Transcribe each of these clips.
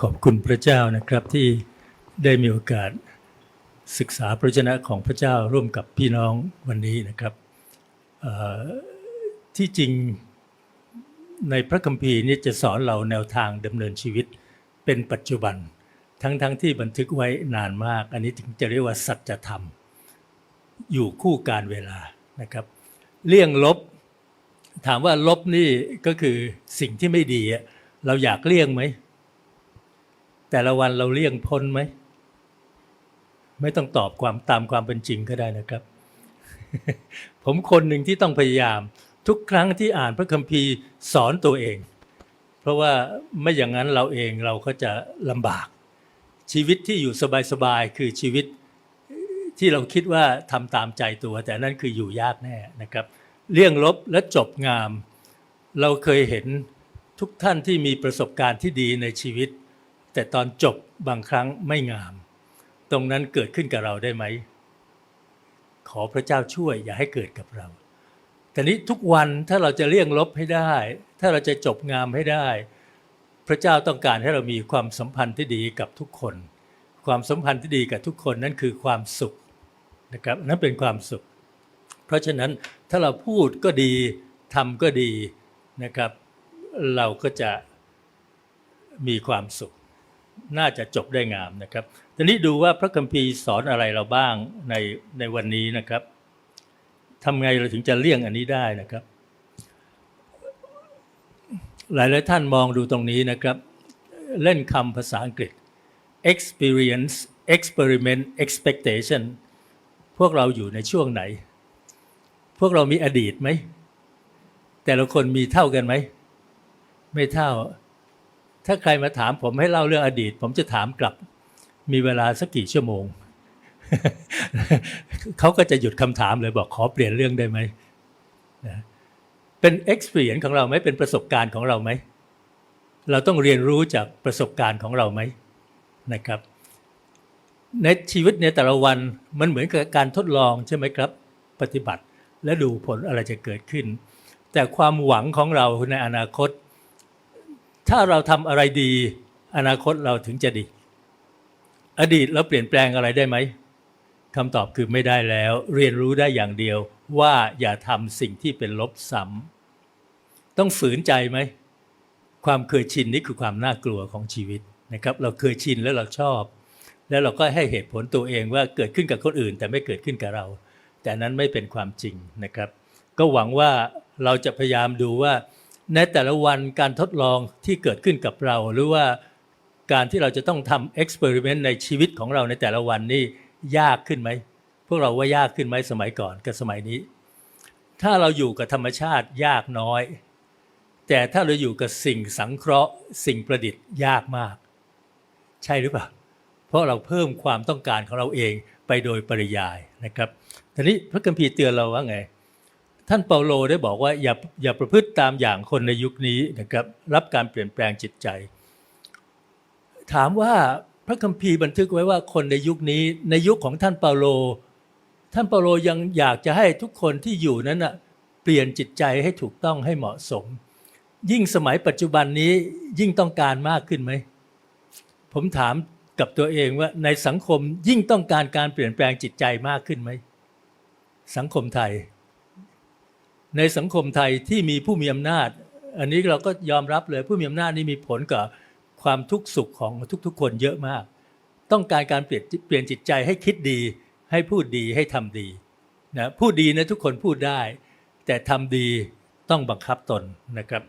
ขอบคุณพระเจ้านะครับที่ได้มีโอกาสศึกษาพระวจนะของพระเจ้าร่วมกับพี่น้องวันนี้นะครับที่จริงในพระคัมภีร์นี่จะสอนเราแนวทางดำเนินชีวิตเป็นปัจจุบัน ทั้งๆทที่บันทึกไว้นานมาก อันนี้ถึงจะเรียกว่าสัจธรรม อยู่คู่การเวลานะครับ เลี่ยงลบ ถามว่าลบนี่ก็คือสิ่งที่ไม่ดีเราอยากเลี่ยงไหม แต่ละวันเราเลี่ยงพ้นไหม ไม่ต้องตอบความตามความเป็นจริงก็ได้นะครับ ผมคนหนึ่งที่ต้องพยายาม ทุกครั้งที่อ่านพระคัมภีร์สอนตัวเอง เพราะว่าไม่อย่างนั้นเราเองเราก็จะลำบาก ชีวิตที่อยู่สบายๆคือชีวิตที่เราคิดว่าทำตามใจตัว แต่นั่นคืออยู่ยากแน่นะครับ เลี่ยงลบและจบงาม เราเคยเห็นทุกท่านที่มีประสบการณ์ที่ดีในชีวิต แต่ตอนจบบางครั้งไม่งาม ตรงนั้นเกิดขึ้นกับเราได้ไหม ขอพระเจ้าช่วยอย่าให้เกิดกับเราแต่นี้ทุกวันถ้าเราจะเลี่ยงลบให้ได้ ถ้าเราจะจบงามให้ได้ พระเจ้าต้องการให้เรามีความสัมพันธ์ที่ดีกับทุกคน ความสัมพันธ์ที่ดีกับทุกคนนั่นคือความสุขนะครับนั่นเป็นความสุข เพราะฉะนั้นถ้าเราพูดก็ดีทำก็ดีนะครับ เราก็จะมีความสุข น่าจะจบได้งามนะครับทีนี้ดูว่าพระคัมภีร์สอนอะไรเราบ้างในในวันนี้นะครับทำไงเราถึงจะเลี่ยงอันนี้ได้นะครับ หลายหลายท่านมองดูตรงนี้นะครับ เล่นคำภาษาอังกฤษ experience experiment expectation พวกเราอยู่ในช่วงไหน พวกเรามีอดีตไหม แต่ละคนมีเท่ากันไหม ไม่เท่า ถ้าใครมาถามผมให้เล่าเรื่องอดีต ผมจะถามกลับ มีเวลาสักกี่ชั่วโมง เขาก็จะหยุดคำถามเลยบอกขอเปลี่ยนเรื่องได้ไหมนะเป็น experience ของเราไหมเป็นประสบการณ์ของเราไหม เราต้องเรียนรู้จากประสบการณ์ของเราไหมนะครับ ในชีวิตในแต่ละวันมันเหมือนกับการทดลองใช่ไหมครับ ปฏิบัติและดูผลอะไรจะเกิดขึ้น แต่ความหวังของเราในอนาคต ถ้าเราทำอะไรดี อนาคตเราถึงจะดี อดีตเราเปลี่ยนแปลงอะไรได้ไหมคำตอบคือไม่ได้แล้ว เรียนรู้ได้อย่างเดียวว่าอย่าทำสิ่งที่เป็นลบซ้ำต้องฝืนใจไหม ความเคยชินนี่คือความน่ากลัวของชีวิตนะครับ เราเคยชินแล้วเราชอบ แล้วเราก็ให้เหตุผลตัวเองว่าเกิดขึ้นกับคนอื่น แต่ไม่เกิดขึ้นกับเรา แต่นั้นไม่เป็นความจริงนะครับ ก็หวังว่าเราจะพยายามดูว่า ในแต่ละวันการทดลองที่เกิดขึ้นกับเรา หรือว่าการที่เราจะต้องทำเอ็กซ์เพร์เมนต์ในชีวิตของเราในแต่ละวันนี่ยากขึ้นไหม พวกเราว่ายากขึ้นไหมสมัยก่อนกับสมัยนี้ ถ้าเราอยู่กับธรรมชาติยากน้อย แต่ถ้าเราอยู่กับสิ่งสังเคราะห์ สิ่งประดิษฐ์ยากมาก ใช่หรือเปล่า เพราะเราเพิ่มความต้องการของเราเองไปโดยปริยายนะครับทีนี้พระคัมภีร์เตือนเราว่าไง ท่านเปาโลได้บอกว่าอย่าอย่าประพฤติตามอย่างคนในยุคนี้นะครับรับการเปลี่ยนแปลงจิตใจ ถามว่าพระคัมภีร์บันทึกไว้ว่าคนในยุคนี้ ในยุคของท่านเปาโล ท่านเปาโลยังอยากจะให้ทุกคนที่อยู่นั้นนะเปลี่ยนจิตใจให้ถูกต้องให้เหมาะสม ยิ่งสมัยปัจจุบันนี้ยิ่งต้องการมากขึ้นไหมผมถามกับตัวเองว่าในสังคมยิ่งต้องการการเปลี่ยนแปลงจิตใจมากขึ้นไหมสังคมไทย ในสังคมไทยที่มีผู้มีอำนาจ อันนี้เราก็ยอมรับเลยผู้มีอำนาจนี่มีผลกับความทุกข์สุขของทุกๆ คนเยอะมาก ต้องการการเปลี่ยนเปลี่ยนจิตใจให้คิดดี ให้พูดดีให้ทำดีนะพูดดีนะทุกคนพูดได้ แต่ทำดีต้องบังคับตนนะครับ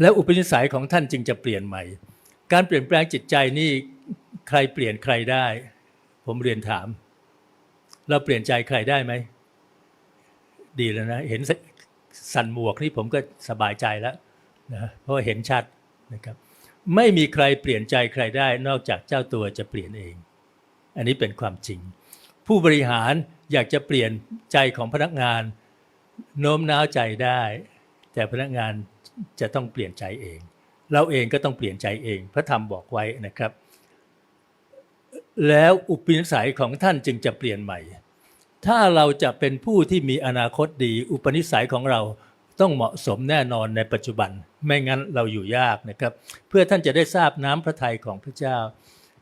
แล้วอุปนิสัยของท่านจึงจะเปลี่ยนใหม่ การเปลี่ยนแปลงจิตใจนี่ใครเปลี่ยนใครได้ ผมเรียนถาม เราเปลี่ยนใจใครได้ไหม ดีแล้วนะ เห็นสันหมวกนี่ผมก็สบายใจแล้วนะเพราะเห็นชัดนะครับ ไม่มีใครเปลี่ยนใจใครได้ นอกจากเจ้าตัวจะเปลี่ยนเอง อันนี้เป็นความจริง ผู้บริหารอยากจะเปลี่ยนใจของพนักงานโน้มน้าวใจได้ แต่พนักงานจะต้องเปลี่ยนใจเอง เราเองก็ต้องเปลี่ยนใจเอง พระธรรมบอกไว้นะครับ แล้วอุปนิสัยของท่านจึงจะเปลี่ยนใหม่ ถ้าเราจะเป็นผู้ที่มีอนาคตดีอุปนิสัยของเราต้องเหมาะสมแน่นอนในปัจจุบัน ไม่งั้นเราอยู่ยากนะครับ เพื่อท่านจะได้ทราบน้ำพระทัยของพระเจ้า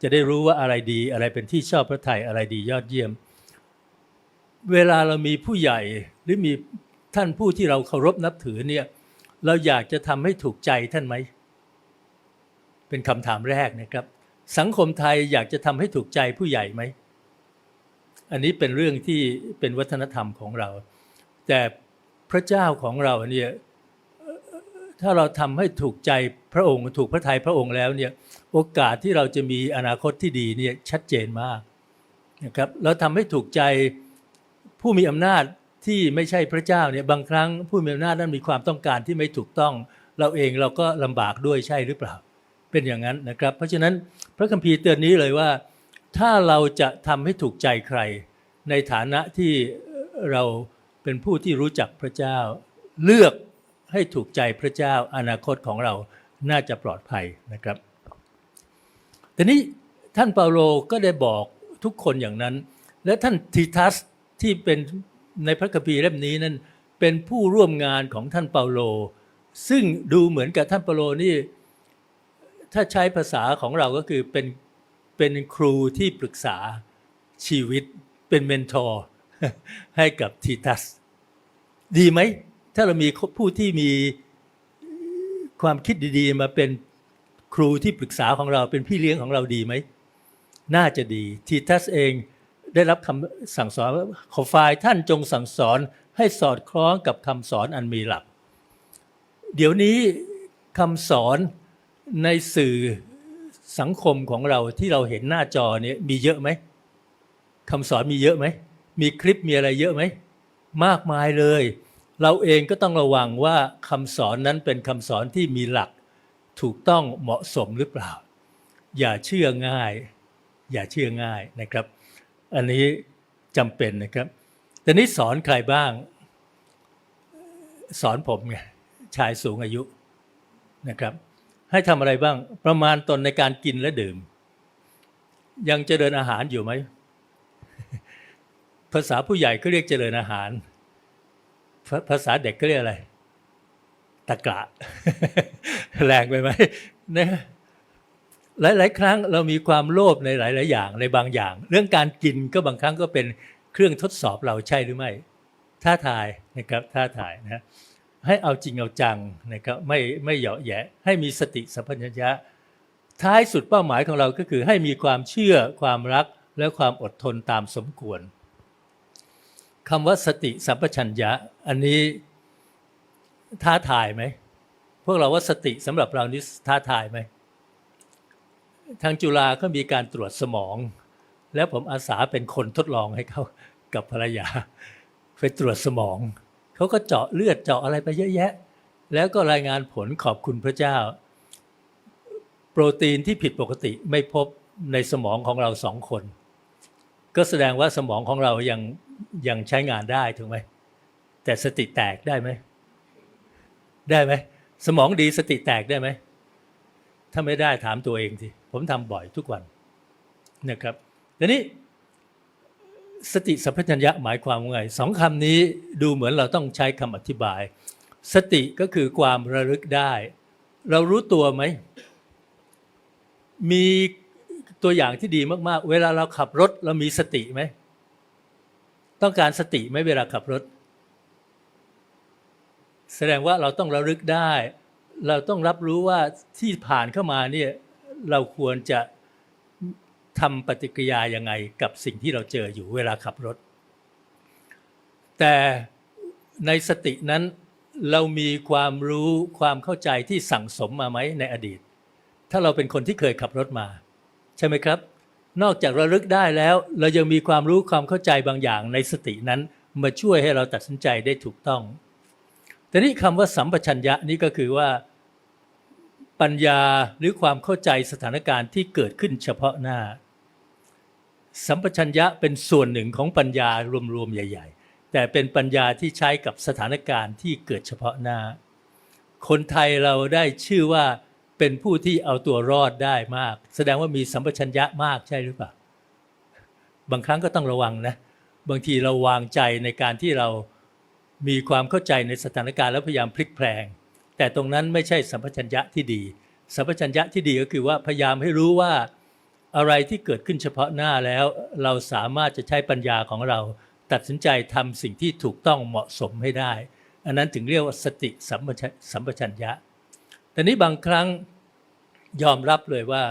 จะได้รู้ว่าอะไรดีอะไรเป็นที่ชอบพระทัยอะไรดียอดเยี่ยม เวลาเรามีผู้ใหญ่หรือมีท่านผู้ที่เราเคารพนับถือเนี่ยเราอยากจะทำให้ถูกใจท่านไหม เป็นคำถามแรกนะครับ สังคมไทยอยากจะทำให้ถูกใจผู้ใหญ่ไหม อันนี้เป็นเรื่องที่เป็นวัฒนธรรมของเรา แต่พระเจ้าของเราเนี่ยถ้าเราทำให้ถูกใจพระองค์ถูกพระทัยพระองค์แล้วเนี่ยโอกาสที่เราจะมีอนาคตที่ดีเนี่ยชัดเจนมากนะครับเราทำให้ถูกใจผู้มีอำนาจที่ไม่ใช่พระเจ้าเนี่ยบางครั้งผู้มีอำนาจนั้นมีความต้องการที่ไม่ถูกต้อง เราเองเราก็ลำบากด้วยใช่หรือเปล่า เป็นอย่างนั้นนะครับ เพราะฉะนั้นพระคัมภีร์เตือนนี้เลยว่า ถ้าเราจะทำให้ถูกใจใคร ในฐานะที่เราเป็นผู้ที่รู้จักพระเจ้า เลือกให้ถูกใจพระเจ้าอนาคตของเราน่าจะปลอดภัยนะครับทีนี้ท่านเปาโลก็ได้บอกทุกคนอย่างนั้น และท่านทีทัสที่เป็นในพระคัมภีร์เล่มนี้นั้นเป็นผู้ร่วมงานของท่านเปาโล ซึ่งดูเหมือนกับท่านเปาโลนี่ถ้าใช้ภาษาของเราก็คือเป็น เป็นครูที่ปรึกษาชีวิตเป็นเมนทอร์ให้กับทีทัส ดีไหม ถ้าเรามีผู้ที่มีความคิดดีๆ มาเป็นครูที่ปรึกษาของเราเป็นพี่เลี้ยงของเราดีไหม น่าจะดี ทีทัสเองได้รับคำสั่งสอนขอฝ่ายท่านจงสั่งสอนให้สอดคล้องกับคำสอนอันมีหลัก เดี๋ยวนี้คำสอนในสื่อ สังคมของเราที่เราเห็นหน้าจอเนี่ยมีเยอะไหมคำสอนมีเยอะไหม มีคลิปมีอะไรเยอะไหม มากมายเลย เราเองก็ต้องระวังว่าคำสอนนั้นเป็นคำสอนที่มีหลักถูกต้องเหมาะสมหรือเปล่า อย่าเชื่อง่าย อย่าเชื่อง่ายนะครับ อันนี้จำเป็นนะครับแต่นี้สอนใครบ้าง สอนผมไงชายสูงอายุนะครับ ให้ทำอะไรบ้าง ประมาณตนในการกินและดื่ม ยังเจริญอาหารอยู่ไหม ภาษาผู้ใหญ่ก็เรียกเจริญอาหารภาภาษาเด็กก็เรียกอะไร ตะกระแรงไปไหมนะหลาย ๆ ครั้งเรามีความโลภในหลาย ๆ อย่างในบางอย่าง เรื่องการกินก็บางครั้งก็เป็นเครื่องทดสอบเราใช่หรือไม่ ท้าทายนะครับท้าทายนะ ให้เอาจริงเอาจังนะครับไม่ไม่เหยาะแยะ ให้มีสติสัมปชัญญะ ท้ายสุดเป้าหมายของเราก็คือให้มีความเชื่อความรักและความอดทนตามสมควรคำว่าสติสัมปชัญญะ อันนี้ท้าทายไหมพวกเราว่าสติสำหรับเรานี่ท้าทายไหมทางจุฬาก็มีการตรวจสมอง แล้วผมอาสาเป็นคนทดลองให้เขากับภรรยา ไปตรวจสมอง เขาก็เจาะเลือดเจาะอะไรไปเยอะแยะ แล้วก็รายงานผลขอบคุณพระเจ้า โปรตีนที่ผิดปกติไม่พบในสมองของเราสองคน ก็แสดงว่าสมองของเรายังยังใช้งานได้ถูกไหมแต่สติแตกได้ไหมได้ไหมสมองดีสติแตกได้ไหมถ้าไม่ได้ถามตัวเองสิผมทำบ่อยทุกวันนะครับทีนี้ สติสัมปชัญญะหมายความว่าไงสองคำนี้ดูเหมือนเราต้องใช้คำอธิบาย สติก็คือความระลึกได้ เรารู้ตัวไหม มีตัวอย่างที่ดีมากๆ เวลาเราขับรถเรามีสติไหม ต้องการสติไหมเวลาขับรถ แสดงว่าเราต้องระลึกได้ เราต้องรับรู้ว่าที่ผ่านเข้ามาเนี่ยเราควรจะ ทำปฏิกิริยายังไงกับสิ่งที่เราเจออยู่เวลาขับรถ แต่ในสตินั้นเรามีความรู้ความเข้าใจที่สั่งสมมาไหมในอดีต ถ้าเราเป็นคนที่เคยขับรถมา ใช่ไหมครับ นอกจากระลึกได้แล้ว เรายังมีความรู้ความเข้าใจบางอย่างในสตินั้นมาช่วยให้เราตัดสินใจได้ถูกต้องแต่นี่คำว่าสัมปชัญญะนี่ก็คือว่าปัญญาหรือความเข้าใจสถานการณ์ที่เกิดขึ้นเฉพาะหน้า สัมปชัญญะเป็นส่วนหนึ่งของปัญญารวมๆใหญ่ ๆ แต่เป็นปัญญาที่ใช้กับสถานการณ์ที่เกิดเฉพาะหน้า คนไทยเราได้ชื่อว่าเป็นผู้ที่เอาตัวรอดได้มาก แสดงว่ามีสัมปชัญญะมากใช่หรือเปล่า บางครั้งก็ต้องระวังนะ บางทีเราวางใจในการที่เรามีความเข้าใจในสถานการณ์แล้วพยายามพลิกแพลง แต่ตรงนั้นไม่ใช่สัมปชัญญะที่ดี สัมปชัญญะที่ดีก็คือว่าพยายามให้รู้ว่า อะไรที่เกิดขึ้นเฉพาะหน้าแล้ว เราสามารถจะใช้ปัญญาของเรา ตัดสินใจทำสิ่งที่ถูกต้องเหมาะสมให้ได้ อันนั้นถึงเรียกว่าสติสัมปชัญสัมปชัญญะแต่นี้บางครั้งยอมรับเลยว่า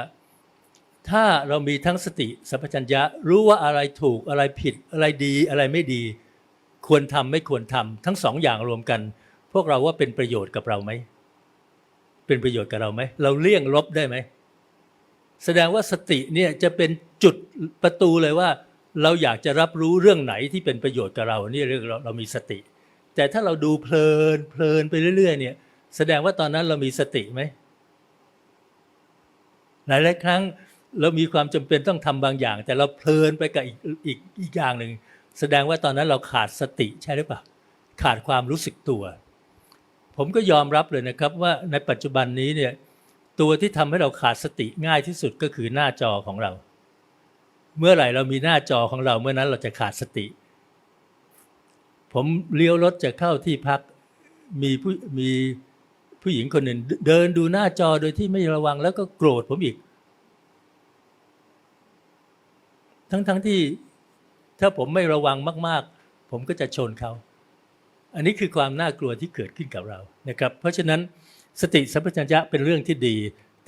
ถ้าเรามีทั้งสติสัมปชัญญะ รู้ว่าอะไรถูกอะไรผิดอะไรดีอะไรไม่ดี ควรทำไม่ควรทำทั้งสองอย่างรวมกัน พวกเราว่าเป็นประโยชน์กับเราไหมเป็นประโยชน์กับเราไหมเราเลี่ยงลบได้ไหม แสดงว่าสติเนี่ยจะเป็นจุดประตูเลยว่า เราอยากจะรับรู้เรื่องไหนที่เป็นประโยชน์กับเราเนี่เรียกเราเรามีสติ แต่ถ้าเราดูเพลินเพลินไปเรื่อย ๆ เนี่ย แสดงว่าตอนนั้นเรามีสติไหมหลายหลายๆครั้งเรามีความจำเป็นต้องทำบางอย่าง แต่เราเพลินไปกับอีกอีกอีกอย่างหนึ่งแสดงว่าตอนนั้นเราขาดสติใช่หรือเปล่าขาดความรู้สึกตัว ผมก็ยอมรับเลยนะครับว่าในปัจจุบันนี้เนี่ย ตัวที่ทำให้เราขาดสติง่ายที่สุดก็คือหน้าจอของเรา เมื่อไหร่เรามีหน้าจอของเราเมื่อนั้นเราจะขาดสติ ผมเลี้ยวรถจะเข้าที่พักมีผู้มีผู้หญิงคนหนึ่งเดินดูหน้าจอโดยที่ไม่ระวังแล้วก็โกรธผมอีก ทั้งๆทที่ถ้าผมไม่ระวังมาก ๆ ผมก็จะชนเขา อันนี้คือความน่ากลัวที่เกิดขึ้นกับเรานะครับ เพราะฉะนั้น สติสัมปชัญญะเป็นเรื่องที่ดี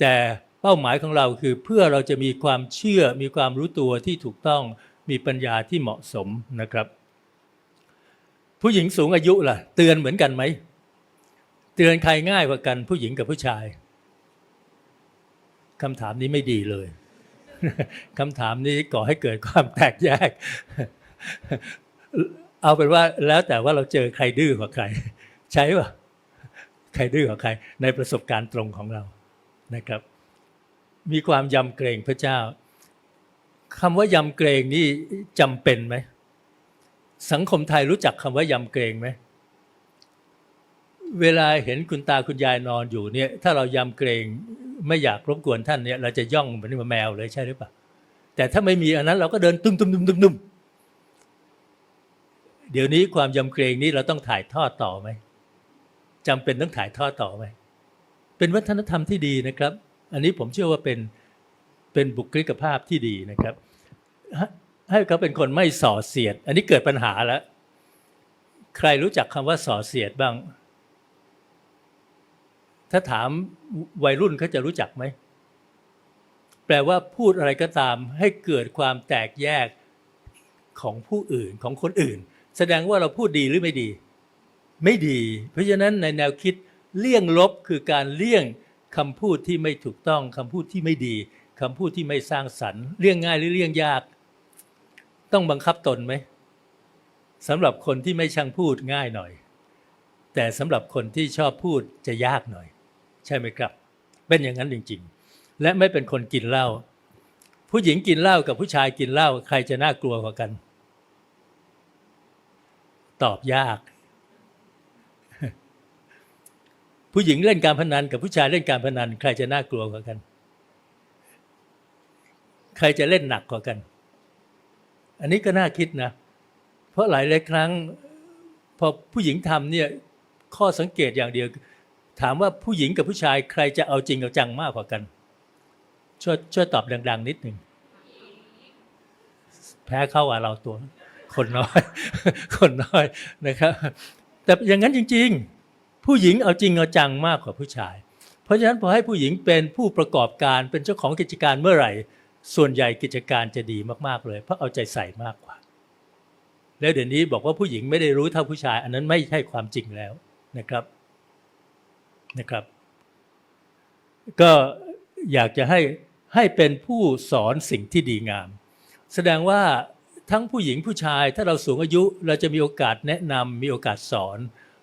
แต่เป้าหมายของเราคือเพื่อเราจะมีความเชื่อมีความรู้ตัวที่ถูกต้องมีปัญญาที่เหมาะสมนะครับ ผู้หญิงสูงอายุล่ะ เตือนเหมือนกันไหมเตือนใครง่ายกว่ากัน ผู้หญิงกับผู้ชายคำถามนี้ไม่ดีเลยคำถามนี้ก่อให้เกิดความแตกแยก เอาเป็นว่าแล้วแต่ว่าเราเจอใครดื้อกว่าใคร ใช่ปะ ครดื้อกว่าใครในประสบการณ์ตรงของเรานะครับ มีความยำเกรงพระเจ้าคำว่ายำเกรงนี่จำเป็นไหมสังคมไทยรู้จักคำว่ายำเกรงไหมเวลาเห็นคุณตาคุณยายนอนอยู่เนี่ย ถ้าเรายำเกรงไม่อยากรบกวนท่านเนี่ยเราจะย่องเหมือนแมวเลยใช่หรือเปล่าแต่ถ้าไม่มีอันนั้นเราก็เดินตุ้มตุ้มตุ้มตุ้มตุ้มเดี๋ยวนี้ความยำเกรงนี้เราต้องถ่ายทอดต่อไหม จำเป็นต้องถ่ายทอดต่อไหมเป็นวัฒนธรรมที่ดีนะครับ อันนี้ผมเชื่อว่าเป็นเป็นบุคลิกภาพที่ดีนะครับ ให้เขาเป็นคนไม่ส่อเสียด อันนี้เกิดปัญหาแล้ว ใครรู้จักคำว่าส่อเสียดบ้าง ถ้าถามวัยรุ่นเขาจะรู้จักไหม แปลว่าพูดอะไรก็ตาม ให้เกิดความแตกแยกของผู้อื่นของคนอื่น แสดงว่าเราพูดดีหรือไม่ดี ไม่ดี เพราะฉะนั้นในแนวคิดเลี่ยงลบคือการเลี่ยงคำพูดที่ไม่ถูกต้องคำพูดที่ไม่ดีคำพูดที่ไม่สร้างสรรค์เลี่ยงง่ายหรือเลี่ยงยาก ต้องบังคับตนไหมสำหรับคนที่ไม่ช่างพูดง่ายหน่อย แต่สำหรับคนที่ชอบพูดจะยากหน่อย ใช่ไหมครับ เป็นอย่างนั้นจริง ๆ และไม่เป็นคนกินเหล้าผู้หญิงกินเหล้ากับผู้ชายกินเหล้าใครจะน่ากลัวกว่ากัน ตอบยาก ผู้หญิงเล่นการพนันกับผู้ชายเล่นการพนัน ใครจะน่ากลัวกว่ากัน ใครจะเล่นหนักกว่ากัน อันนี้ก็น่าคิดนะ เพราะหลายหลายครั้งพอผู้หญิงทำเนี่ยข้อสังเกตอย่างเดียว ถามว่าผู้หญิงกับผู้ชาย ใครจะเอาจริงเอาจังมากกว่ากัน ช่วยช่วยตอบดัง ๆ นิดหนึ่งแพ้เข้าว่าเราตัว คนน้อย คนน้อยนะครับ แต่อย่างนั้นจริง ๆ ผู้หญิงเอาจริงเอาจังมากกว่าผู้ชาย เพราะฉะนั้นพอให้ผู้หญิงเป็นผู้ประกอบการเป็นเจ้าของกิจการเมื่อไหร่ ส่วนใหญ่กิจการจะดีมากๆเลย เพราะเอาใจใส่มากกว่า แล้วเดี๋ยวนี้บอกว่าผู้หญิงไม่ได้รู้เท่าผู้ชาย อันนั้นไม่ใช่ความจริงแล้วนะครับนะครับ ก็อยากจะให้ให้เป็นผู้สอนสิ่งที่ดีงาม แสดงว่าทั้งผู้หญิงผู้ชายถ้าเราสูงอายุเราจะมีโอกาสแนะนำมีโอกาสสอน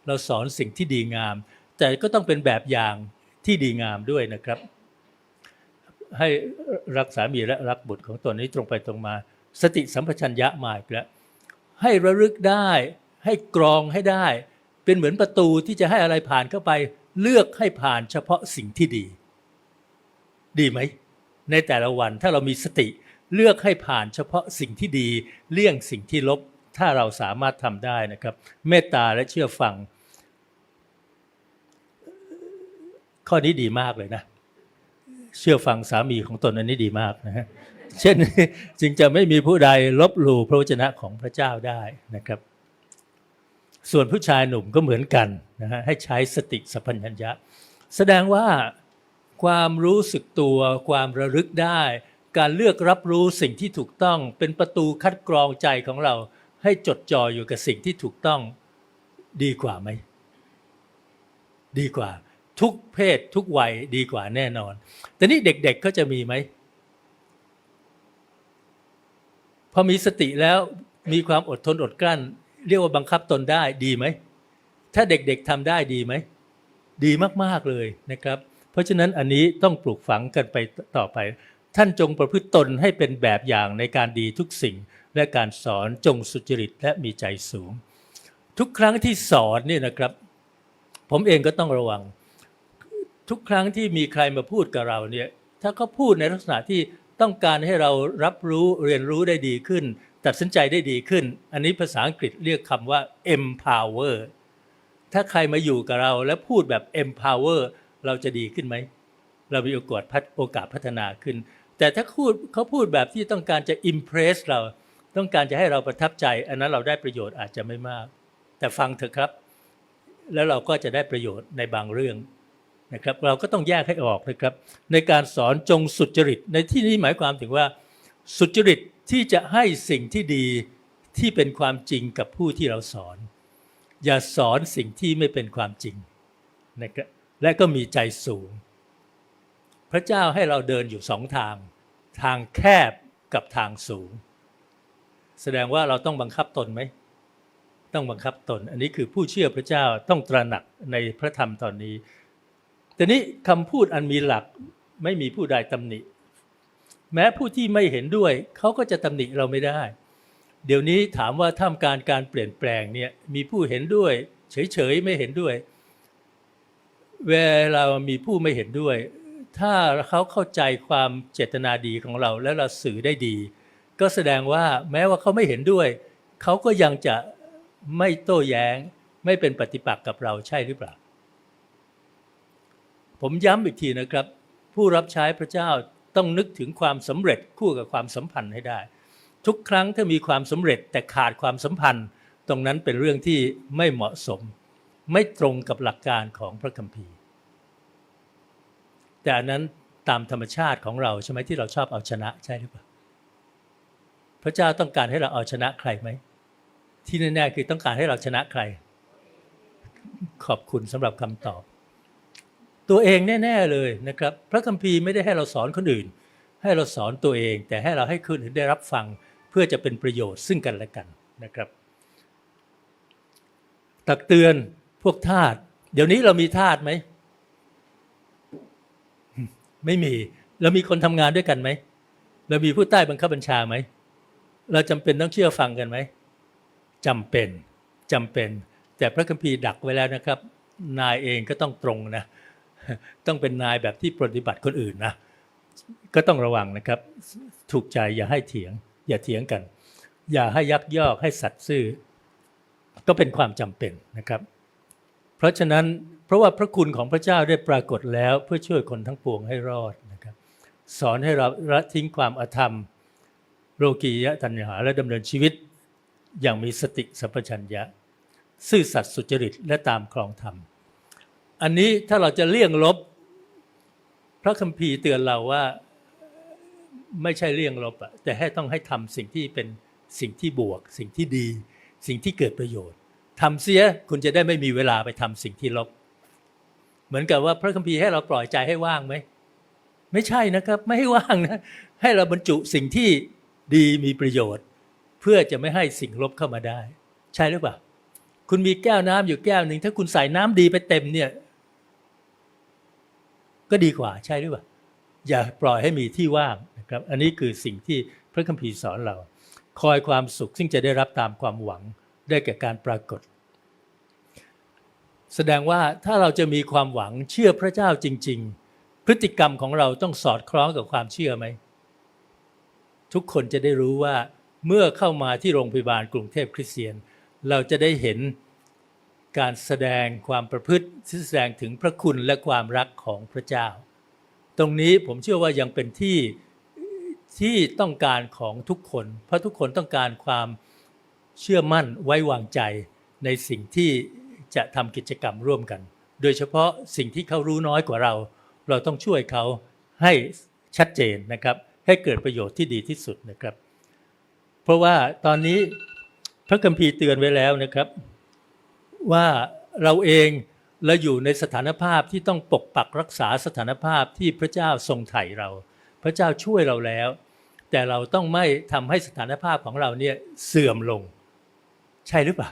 เราสอนสิ่งที่ดีงาม แต่ก็ต้องเป็นแบบอย่างที่ดีงามด้วยนะครับ ให้รักสามีและรักบุตรของตนนี้ตรงไปตรงมา สติสัมปชัญญะมาอีกแล้วให้ระลึกได้ให้กรองให้ได้ เป็นเหมือนประตูที่จะให้อะไรผ่านเข้าไป เลือกให้ผ่านเฉพาะสิ่งที่ดี ดีไหม ในแต่ละวันถ้าเรามีสติเลือกให้ผ่านเฉพาะสิ่งที่ดี เลี่ยงสิ่งที่ลบถ้าเราสามารถทำได้นะครับ เมตตาและเชื่อฟัง ข้อนี้ดีมากเลยนะ เชื่อฟังสามีของตนอันนี้ดีมากนะฮะเช่นจึงจะไม่มีผู้ใดลบหลู่พระวจนะของพระเจ้าได้นะครับ ส่วนผู้ชายหนุ่มก็เหมือนกันนะฮะให้ใช้สติสัพพัญญะ แสดงว่าความรู้สึกตัวความระลึกได้ การเลือกรับรู้สิ่งที่ถูกต้อง เป็นประตูคัดกรองใจของเรา ให้จดจ่ออยู่กับสิ่งที่ถูกต้องดีกว่าไหม ดีกว่า ทุกเพศทุกวัยดีกว่าแน่นอน แต่นี่เด็กๆก็จะมีไหมพอมีสติแล้วมีความอดทนอดกลั้น เรียกว่าบังคับตนได้ดีไหม ถ้าเด็กๆทำได้ดีไหม ดีมากๆเลยนะครับ เพราะฉะนั้นอันนี้ต้องปลูกฝังกันไปต่อไป ท่านจงประพฤติตนให้เป็นแบบอย่างในการดีทุกสิ่ง และการสอนจงสุจริตและมีใจสูง ทุกครั้งที่สอนเนี่ยนะครับ ผมเองก็ต้องระวัง ทุกครั้งที่มีใครมาพูดกับเราเนี่ยถ้าเขาพูดในลักษณะที่ต้องการให้เรารับรู้เรียนรู้ได้ดีขึ้น ตัดสินใจได้ดีขึ้น อันนี้ภาษาอังกฤษเรียกคำว่า empower ถ้าใครมาอยู่กับเราแล้วพูดแบบ empower เราจะดีขึ้นไหม เรามีโอกาสพัฒโอกาสพัฒนาขึ้น แต่ถ้าพูดเขาพูดแบบที่ต้องการจะ impress เราต้องการจะให้เราประทับใจ อันนั้นเราได้ประโยชน์อาจจะไม่มาก แต่ฟังเถอะครับ แล้วเราก็จะได้ประโยชน์ในบางเรื่อง นะครับเราก็ต้องแยกให้ออกนะครับ ในการสอนจงสุจริต ในที่นี้หมายความถึงว่า สุจริตที่จะให้สิ่งที่ดีที่เป็นความจริงกับผู้ที่เราสอน อย่าสอนสิ่งที่ไม่เป็นความจริงนะครับและก็มีใจสูง พระเจ้าให้เราเดินอยู่สองทาง ทางแคบกับทางสูง แสดงว่าเราต้องบังคับตนไหมต้องบังคับตน อันนี้คือผู้เชื่อพระเจ้าต้องตระหนักในพระธรรมตอนนี้ แต่นี้คำพูดอันมีหลักไม่มีผู้ใดตำหนิ แม้ผู้ที่ไม่เห็นด้วย เขาก็จะตำหนิเราไม่ได้ เดี๋ยวนี้ถามว่าท่ามการการเปลี่ยนแปลงเนี่ยมีผู้เห็นด้วย เฉยๆไม่เห็นด้วย เวลามีผู้ไม่เห็นด้วย ถ้าเขาเข้าใจความเจตนาดีของเราและเราสื่อได้ดี ก็แสดงว่าแม้ว่าเขาไม่เห็นด้วย เขาก็ยังจะไม่โต้แย้ง ไม่เป็นปฏิปักษ์กับเราใช่หรือเปล่า ผมย้ำอีกทีนะครับ ผู้รับใช้พระเจ้าต้องนึกถึงความสำเร็จคู่กับความสัมพันธ์ให้ได้ ทุกครั้งถ้ามีความสำเร็จแต่ขาดความสัมพันธ์ ตรงนั้นเป็นเรื่องที่ไม่เหมาะสม ไม่ตรงกับหลักการของพระคัมภีร์ แต่อันนั้นตามธรรมชาติของเราใช่ไหมที่เราชอบเอาชนะใช่หรือเปล่าพระเจ้าต้องการให้เราเอาชนะใครไหมที่แน่ๆคือต้องการให้เราชนะใคร ขอบคุณสำหรับคำตอบ ตัวเองแน่ ๆเลยนะครับ พระคัมภีร์ไม่ได้ให้เราสอนคนอื่น ให้เราสอนตัวเอง แต่ให้เราให้คนอื่นได้รับฟังเพื่อจะเป็นประโยชน์ซึ่งกันและกันนะครับ ตักเตือนพวกทาสเดี๋ยวนี้เรามีทาสไหมไม่มีเรามีคนทำงานด้วยกันไหมเรามีผู้ใต้บังคับบัญชาไหมเราจำเป็นต้องเชื่อฟังกันไหมจำเป็นจำเป็น แต่พระคัมภีร์ดักไว้แล้วนะครับ นายเองก็ต้องตรงนะ ต้องเป็นนายแบบที่ปฏิบัติคนอื่นนะก็ต้องระวังนะครับ ถูกใจอย่าให้เถียง อย่าเถียงกัน อย่าให้ยักยอกให้สัตย์ซื่อ ก็เป็นความจำเป็นนะครับ เพราะฉะนั้นเพราะว่าพระคุณของพระเจ้าได้ปรากฏแล้วเพื่อช่วยคนทั้งปวงให้รอดนะครับ สอนให้เราละทิ้งความอาธรรม โลกียะตัณหาและดำเนินชีวิต อย่างมีสติสัมปชัญญะ ซื่อสัตย์สุจริตและตามครองธรรม อันนี้ถ้าเราจะเลี่ยงลบ พระคัมภีร์เตือนเราว่าไม่ใช่เลี่ยงลบอะแต่ให้ต้องให้ทำสิ่งที่เป็นสิ่งที่บวก สิ่งที่ดี สิ่งที่เกิดประโยชน์ทำเสียคุณจะได้ไม่มีเวลาไปทำสิ่งที่ลบ เหมือนกับว่าพระคัมภีร์ให้เราปล่อยใจให้ว่างไหมไม่ใช่นะครับ ไม่ให้ว่างนะให้เราบรรจุสิ่งที่ดีมีประโยชน์ เพื่อจะไม่ให้สิ่งลบเข้ามาได้ ใช่หรือเปล่า คุณมีแก้วน้ำอยู่แก้วหนึ่งถ้าคุณใส่น้ำดีไปเต็มเนี่ย ก็ดีกว่าใช่หรือเปล่าอย่าปล่อยให้มีที่ว่างนะครับ อันนี้คือสิ่งที่พระคัมภีร์สอนเรา คอยความสุขซึ่งจะได้รับตามความหวังได้แก่การปรากฏ แสดงว่าถ้าเราจะมีความหวังเชื่อพระเจ้าจริง ๆ พฤติกรรมของเราต้องสอดคล้องกับความเชื่อไหมทุกคนจะได้รู้ว่าเมื่อเข้ามาที่โรงพยาบาลกรุงเทพคริสเตียน เราจะได้เห็น การแสดงความประพฤติที่แสดงถึงพระคุณและความรักของพระเจ้า ตรงนี้ผมเชื่อว่ายังเป็นที่ที่ต้องการของทุกคน เพราะทุกคนต้องการความเชื่อมั่นไว้วางใจในสิ่งที่จะทำกิจกรรมร่วมกัน โดยเฉพาะสิ่งที่เขารู้น้อยกว่าเรา เราต้องช่วยเขาให้ชัดเจนนะครับ ให้เกิดประโยชน์ที่ดีที่สุดนะครับ เพราะว่าตอนนี้พระคัมภีร์เตือนไว้แล้วนะครับ ว่าเราเองเราอยู่ในสถานภาพที่ต้องปกปักรักษาสถานภาพที่พระเจ้าทรงไถ่เรา พระเจ้าช่วยเราแล้ว แต่เราต้องไม่ทำให้สถานภาพของเราเนี่ยเสื่อมลง ใช่หรือเปล่า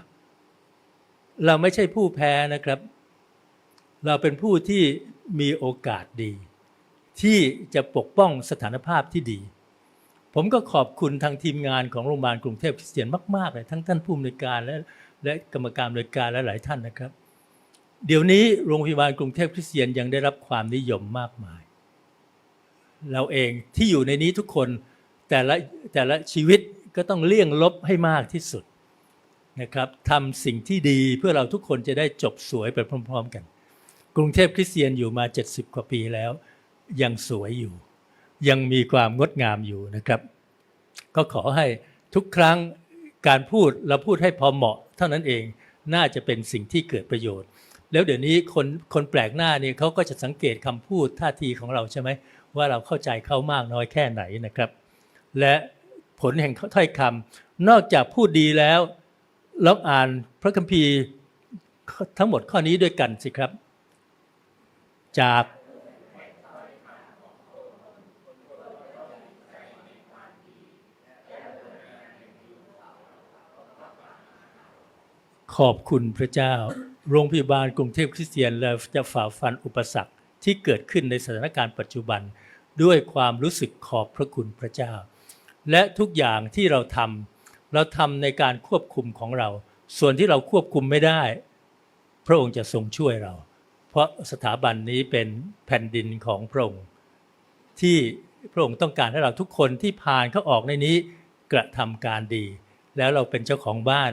เราไม่ใช่ผู้แพ้นะครับ เราเป็นผู้ที่มีโอกาสดี ที่จะปกป้องสถานภาพที่ดี ผมก็ขอบคุณทางทีมงานของโรงพยาบาลกรุงเทพคริสเตียนมาก ๆ เลยทั้งท่านผู้อำนวยการและ และกรรมการบริการและหลายท่านนะครับ เดี๋ยวนี้โรงพยาบาลกรุงเทพคริสเตียนยังได้รับความนิยมมากมาย เราเองที่อยู่ในนี้ทุกคนแต่ละแต่ละชีวิตก็ต้องเลี่ยงลบให้มากที่สุดนะครับทำสิ่งที่ดีเพื่อเราทุกคนจะได้จบสวยไปพร้อม ๆ กัน กรุงเทพคริสเตียนอยู่มา 70 กว่าปีแล้ว ยังสวยอยู่ ยังมีความงดงามอยู่นะครับ ก็ขอให้ทุกครั้ง การพูดเราพูดให้พอเหมาะ เท่านั้นเองน่าจะเป็นสิ่งที่เกิดประโยชน์ แล้วเดี๋ยวนี้คนคนแปลกหน้านี่เขาก็จะสังเกตคำพูดท่าทีของเราใช่ไหมว่าเราเข้าใจเขามากน้อยแค่ไหนนะครับ และผลแห่งถ้อยคำนอกจากพูดดีแล้วลองอ่านพระคัมภีร์ทั้งหมดข้อนี้ด้วยกันสิครับ จาก ขอบคุณพระเจ้า โรงพยาบาลกรุงเทพคริสเตียนเราจะฝ่าฟันอุปสรรคที่เกิดขึ้นในสถานการณ์ปัจจุบัน ด้วยความรู้สึกขอบพระคุณพระเจ้า และทุกอย่างที่เราทำเราทำในการควบคุมของเรา ส่วนที่เราควบคุมไม่ได้ พระองค์จะทรงช่วยเรา เพราะสถาบันนี้เป็นแผ่นดินของพระองค์ที่พระองค์ต้องการให้เราทุกคนที่ผ่านเข้าออกในนี้กระทำการดี แล้วเราเป็นเจ้าของบ้าน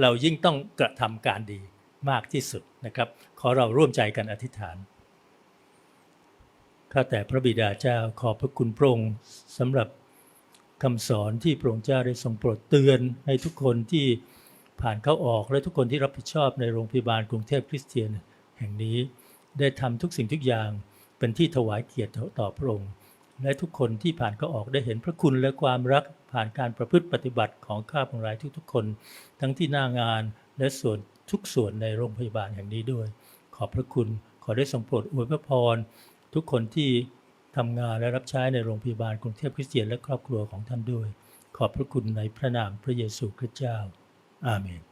เรายิ่งต้องกระทำการดีมากที่สุดนะครับ ขอเราร่วมใจกันอธิษฐานข้าแต่พระบิดาเจ้าขอบพระคุณพระองค์สำหรับคำสอนที่พระองค์เจ้าได้ทรงโปรดเตือนให้ทุกคนที่ผ่านเข้าออกและทุกคนที่รับผิดชอบในโรงพยาบาลกรุงเทพคริสเตียน แห่งนี้ได้ทำทุกสิ่งทุกอย่างเป็นที่ถวายเกียรติต่อพระองค์ และทุกคนที่ผ่านเข้าออกได้เห็นพระคุณและความรัก ผ่านการประพฤติปฏิบัติของข้าพงรายทุกๆคน ทั้งที่หน้างานและส่วนทุกส่วนในโรงพยาบาลแห่งนี้ด้วย ขอบพระคุณขอได้ทรงโปรดอวยพระพร ทุกคนที่ทำงานและรับใช้ในโรงพยาบาลกรุงเทพคริสเตียนและครอบครัวของท่านด้วย ขอบพระคุณในพระนามพระเยซูคริสต์เจ้า อาเมน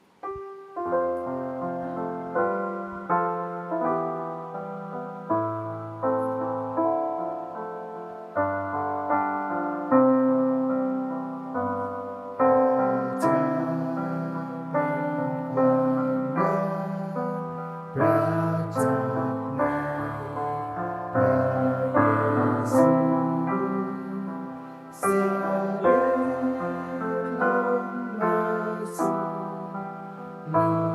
คว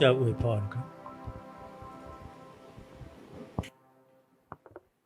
พระเจ้าอวยพรครับ